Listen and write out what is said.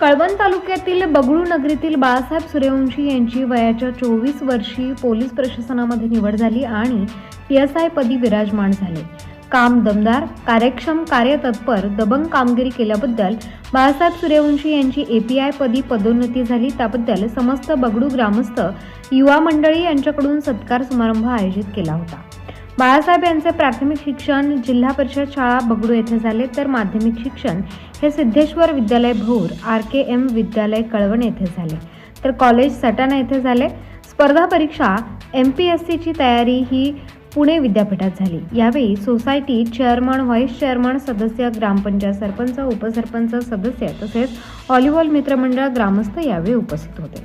कळवण तालुक्यातील बगळू नगरीतील बाळासाहेब सूर्यवंशी यांची वयाच्या चोवीस वर्षी पोलीस प्रशासनामध्ये निवड झाली आणि पी एस आय पदी विराजमान झाले. काम दमदार कार्यक्षम कार्यतत्पर दबंग कामगिरी केल्याबद्दल बाळासाहेब सूर्यवंशी यांची एपीआय पदी पदोन्नती झाली. त्याबद्दल समस्त बगडू ग्रामस्थ युवा मंडळी यांच्याकडून सत्कार समारंभ आयोजित केला होता. बाळासाहेब यांचे प्राथमिक शिक्षण जिल्हा परिषद शाळा बगडू येथे झाले तर माध्यमिक शिक्षण हे सिद्धेश्वर विद्यालय भोर आर के एम विद्यालय कळवण येथे झाले. तर कॉलेज सटाणा येथे झाले. स्पर्धा परीक्षा एम पी एस सीची तयारी ही पुणे विद्यापीठात झाली. यावेळी सोसायटी चेअरमन व्हाईस चेअरमन सदस्य ग्रामपंचायत सरपंच उपसरपंच सदस्य तसेच व्हॉलीबॉल मित्रमंडळ ग्रामस्थ यावेळी उपस्थित होते.